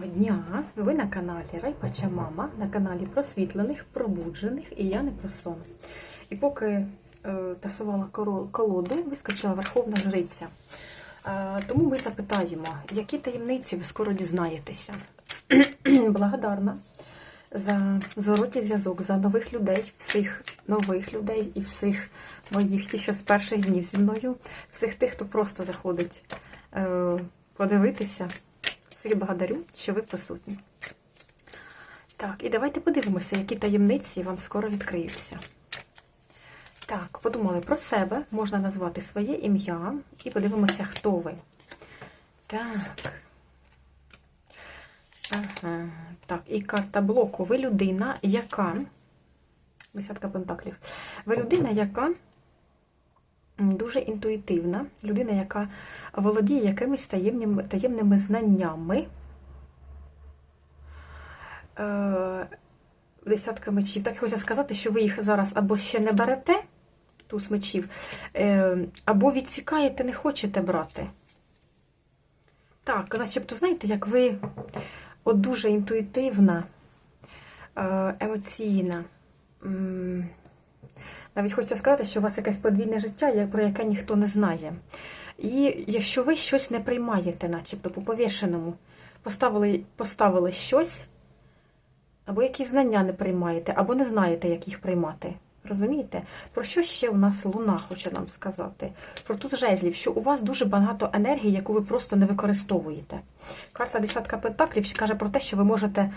Доброго дня! Ви на каналі Райпача Мама, на каналі просвітлених, пробуджених і я не про сон. І поки е, тасувала колоду, вискочила Верховна Жриця. Е, тому ми запитаємо, які таємниці ви скоро дізнаєтеся. Благодарна за зворотній зв'язок, за нових людей, всіх нових людей і всіх моїх, ті, що з перших днів зі мною, всіх тих, хто просто заходить е, подивитися. Всіх благодарю, що ви присутні. Так, і давайте подивимося, які таємниці вам скоро відкриються. Так, подумали про себе, можна назвати своє ім'я і подивимося, хто ви. Так. Ага. Так, і карта блоку. Ви людина, яка. Десятка пентаклів. Ви людина, яка дуже інтуїтивна, людина, яка володіє якимись таємними, таємними знаннями. Е, Десятка мечів. Так хочеться сказати, що ви їх зараз або ще не берете, туз мечів, е, або відсікаєте, не хочете брати. Так, начебто, знаєте, як ви от дуже інтуїтивна, е, емоційна. Навіть хочеться сказати, що у вас якесь подвійне життя, про яке ніхто не знає. І якщо ви щось не приймаєте, начебто по повішеному, поставили, поставили щось, або якісь знання не приймаєте, або не знаєте, як їх приймати. Розумієте? Про що ще у нас луна хоче нам сказати? Про туз жезлів, що у вас дуже багато енергії, яку ви просто не використовуєте. Карта десятка пентаклів каже про те, що ви можете.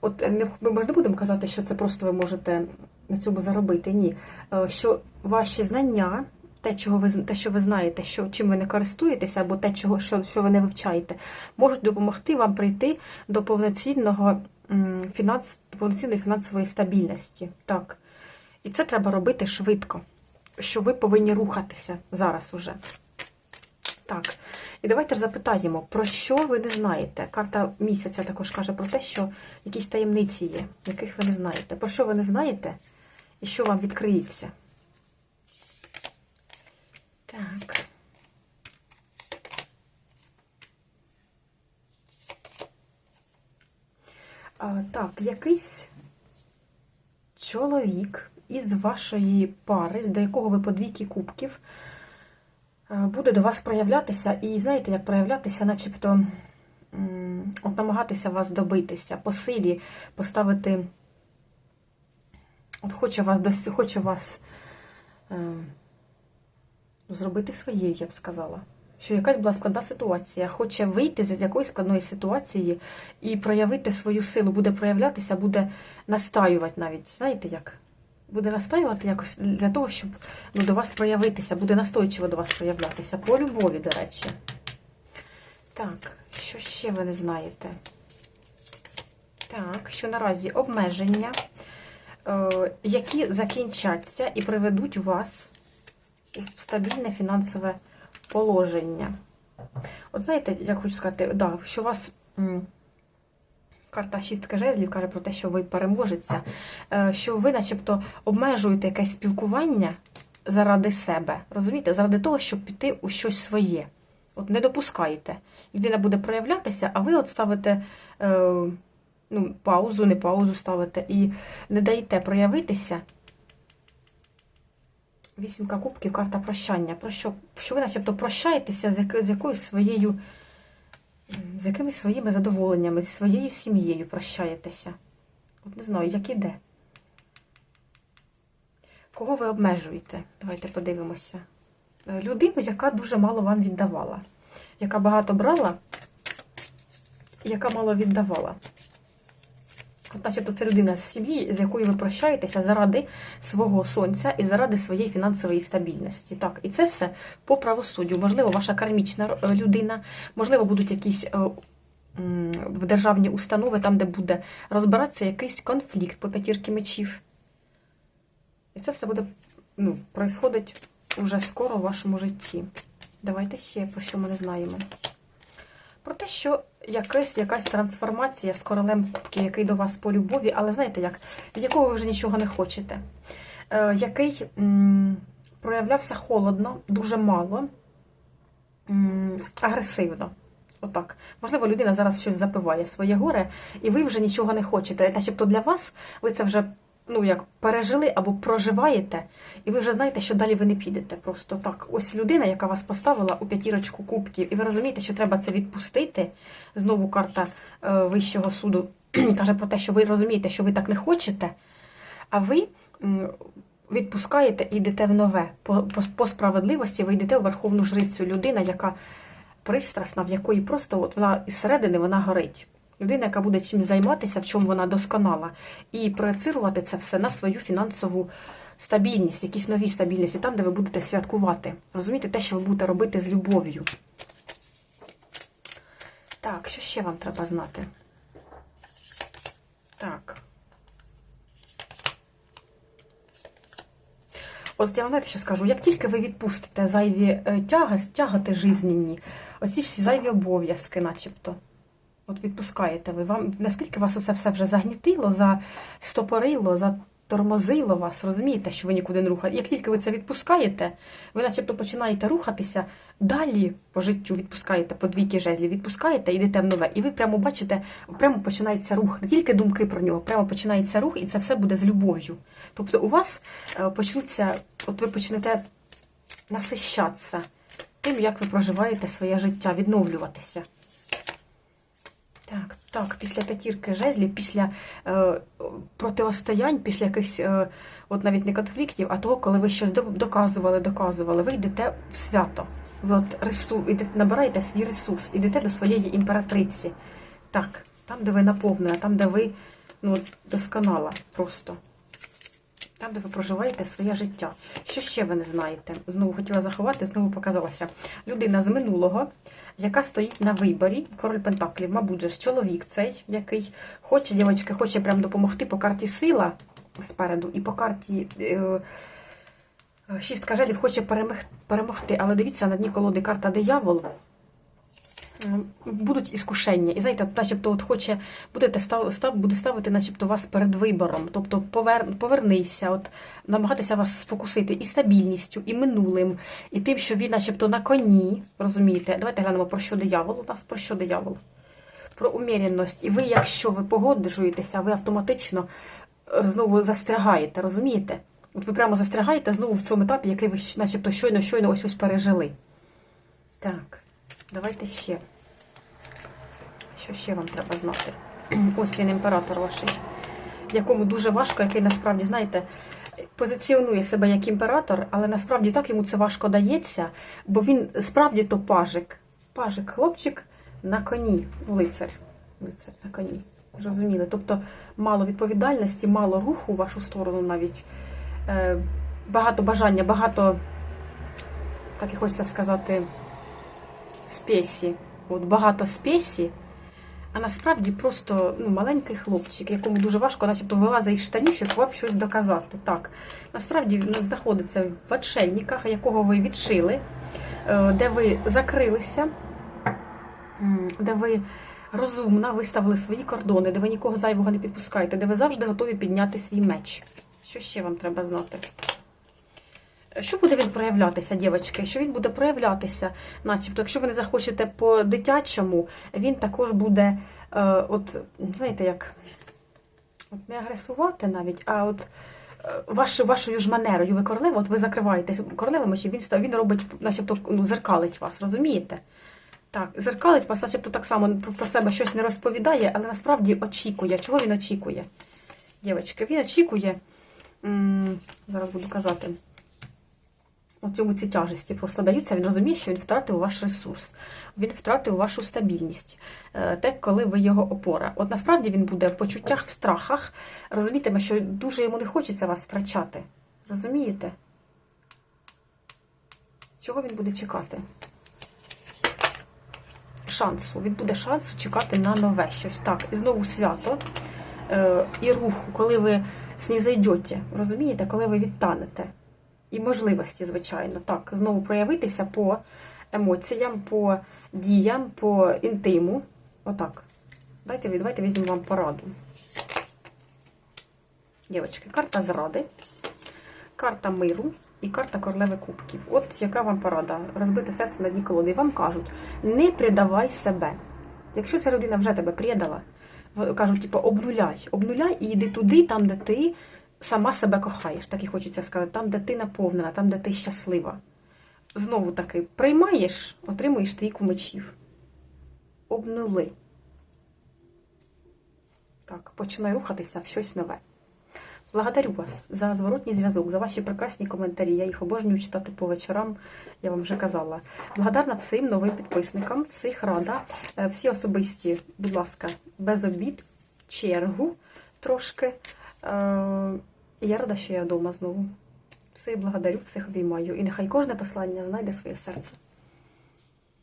От ми ж не будемо казати, що це просто ви можете на цьому заробити. Ні. Е, Що ваші знання, те, чого ви те, що ви знаєте, що чим ви не користуєтеся, або те, чого що, що ви не вивчаєте, можуть допомогти вам прийти до повноцінного фінанс, повноцінної фінансової стабільності. Так. І це треба робити швидко, що ви повинні рухатися зараз уже. Так, і давайте ж запитаємо, про що ви не знаєте. Карта місяця також каже про те, що якісь таємниці є, яких ви не знаєте. Про що ви не знаєте і що вам відкриється? Так. А, так, якийсь чоловік із вашої пари, до якого ви по двійки кубків, буде до вас проявлятися, і знаєте, як проявлятися, начебто от намагатися вас добитися, по силі поставити, от хоче вас хоче вас е, зробити своєю, я б сказала. Що якась була складна ситуація, хоче вийти з якоїсь складної ситуації і проявити свою силу, буде проявлятися, буде настаювати навіть, знаєте як? Буде настаювати якось для того, щоб ну, до вас проявитися, буде настойчиво до вас проявлятися. По любові, до речі. Так, що ще ви не знаєте? Так, що наразі обмеження, е, які закінчаться і приведуть вас в стабільне фінансове положення. От знаєте, як хочу сказати, да, що у вас. Карта шістка жезлів каже про те, що ви переможеться, е, що ви начебто обмежуєте якесь спілкування заради себе. Розумієте? Заради того, щоб піти у щось своє. От не допускаєте. Людина буде проявлятися, а ви от ставите е, ну, паузу, не паузу ставите і не даєте проявитися. Вісімка кубків, карта прощання. Про що, що ви начебто прощаєтеся з, з якоюсь своєю з якимись своїми задоволеннями, зі своєю сім'єю прощаєтеся. От не знаю, як іде. Кого ви обмежуєте? Давайте подивимося. Людину, яка дуже мало вам віддавала, яка багато брала, яка мало віддавала. Начебто, це людина з сім'ї, з якою ви прощаєтеся заради свого сонця і заради своєї фінансової стабільності. Так, і це все по правосуддю. Можливо, ваша кармічна е, людина, можливо, будуть якісь е, в державні установи, там, де буде розбиратися якийсь конфлікт по п'ятірки мечів. І це все буде ну, происходить уже скоро в вашому житті. Давайте ще про що ми не знаємо. Про те, що якась, якась трансформація з королем кубки, який до вас по любові, але знаєте як, від якого ви вже нічого не хочете. Е, який м, проявлявся холодно, дуже мало, м, агресивно. Отак. Можливо, людина зараз щось запиває своє горе, і ви вже нічого не хочете. Начебто для вас ви це вже ну як пережили або проживаєте, і ви вже знаєте, що далі ви не підете. Просто так. Ось людина, яка вас поставила у п'ятірочку кубків, і ви розумієте, що треба це відпустити. Знову карта е, Вищого суду каже про те, що ви розумієте, що ви так не хочете, а ви. Відпускаєте і йдете в нове. По, по, по справедливості ви йдете у верховну жрицю. Людина, яка пристрасна, в якої просто от вона із середини вона горить. Людина, яка буде чим займатися, в чому вона досконала, і проєцирувати це все на свою фінансову стабільність, якісь нові стабільності, там, де ви будете святкувати. Розумієте, те, що ви будете робити з любов'ю. Так, що ще вам треба знати? Так. От я вам знаєте, що скажу, як тільки ви відпустите зайві е, тяги, тягати жизненні, оці всі зайві обов'язки, начебто. От відпускаєте ви. Вам наскільки вас оце все вже загнітило, застопорило, затормозило вас, розумієте, що ви нікуди не рухаєте. Як тільки ви це відпускаєте, ви начебто починаєте рухатися далі по життю, відпускаєте по двійки жезлів, відпускаєте, йдете в нове. І ви прямо бачите, прямо починається рух. Не тільки думки про нього, прямо починається рух, і це все буде з любов'ю. Тобто у вас е, почнуться, от ви почнете насищатися тим, як ви проживаєте своє життя, відновлюватися. Так, після п'ятірки жезлів, після е, протистоянь, після якихось, е, от навіть не конфліктів, а того, коли ви щось доказували, доказували, ви йдете в свято. Ви от ресу, йдете, набираєте свій ресурс, йдете до своєї імператриці. Так, там, де ви наповнена, там, де ви ну, досконала просто. Там, де ви проживаєте своє життя. Що ще ви не знаєте? Знову хотіла заховати, знову показалася. Людина з минулого, яка стоїть на виборі, король Пентаклів, мабуть, же ж чоловік цей, який хоче, дівчатка, хоче прям допомогти по карті сила спереду, і по карті е, е, шістка жезлів хоче перемогти. Але дивіться, на дні колоди карта диявол. Будуть іскушення. І знаєте, начебто, от хоче, будете став, став, буде ставити, начебто, вас перед вибором. Тобто повер, повернися, от намагатися вас сфокусити і стабільністю, і минулим, і тим, що він, начебто, на коні. Розумієте? Давайте глянемо про що диявол. У нас про що диявол? Про уміряність. І ви, якщо ви погоджуєтеся, ви автоматично е, знову застрягаєте, розумієте? От ви прямо застрягаєте знову в цьому етапі, який ви начебто щойно щойно ось ось пережили. Так, давайте ще. Що ще вам треба знати? Ось він імператор ваш, якому дуже важко, який насправді, знаєте, позиціонує себе як імператор, але насправді так йому це важко дається, бо він справді то пажик. Пажик, хлопчик на коні, лицар. Лицар на коні. Зрозуміли. Тобто мало відповідальності, мало руху в вашу сторону навіть. Е, Багато бажання, багато, так і хочеться сказати, спесі. От багато спесі, а насправді просто ну, маленький хлопчик, якому дуже важко, начебто вилазить із штанів, щоб вам щось доказати. Так, насправді він знаходиться в отшельниках, якого ви відшили, е, де ви закрилися, де ви розумно виставили свої кордони, де ви нікого зайвого не підпускаєте, де ви завжди готові підняти свій меч. Що ще вам треба знати? Що буде він проявлятися, дівчатки? Що він буде проявлятися, начебто, якщо ви не захочете по-дитячому, він також буде, е, от, знаєте, як от не агресувати навіть, а от е, ваш, вашою ж манерою, ви королева, от ви закриваєтесь королевами, він, він робить, начебто, ну, зеркалить вас, розумієте? Так, зеркалить вас, начебто так само про себе щось не розповідає, але насправді очікує. Чого він очікує? Дівчатки, він очікує, зараз буду казати, цьому ці тяжесті просто даються, він розуміє, що він втратив ваш ресурс, він втратив вашу стабільність, е, те, коли ви його опора. От насправді він буде в почуттях, в страхах, розумітиме, що дуже йому не хочеться вас втрачати. Розумієте? Чого він буде чекати? Шансу. Він буде шансу чекати на нове щось. Так, і знову свято е, і руху, коли ви снізайдете, розумієте, коли ви відтанете. І можливості, звичайно, так, знову проявитися по емоціям, по діям, по інтиму. Отак. Дайте, давайте візьмемо вам пораду. Дівчатки, карта зради, карта миру, і карта королеви кубків. От яка вам порада? Розбите серце на дні колоди. І вам кажуть, не предавай себе. Якщо ця людина вже тебе предала, кажуть, типу, обнуляй, обнуляй і йди туди, там, де ти сама себе кохаєш, так і хочеться сказати, там, де ти наповнена, там, де ти щаслива. Знову таки, приймаєш, отримуєш трійку мечів. Обнули. Так, починай рухатися в щось нове. Благодарю вас за зворотній зв'язок, за ваші прекрасні коментарі. Я їх обожнюю читати по вечорам, я вам вже казала. Благодарна всім новим підписникам, всіх рада. Е, Всі особисті, будь ласка, без обід, в чергу трошки. Е, Я рада, що я вдома знову. Все, благодарю, всіх обіймаю. І нехай кожне послання знайде своє серце.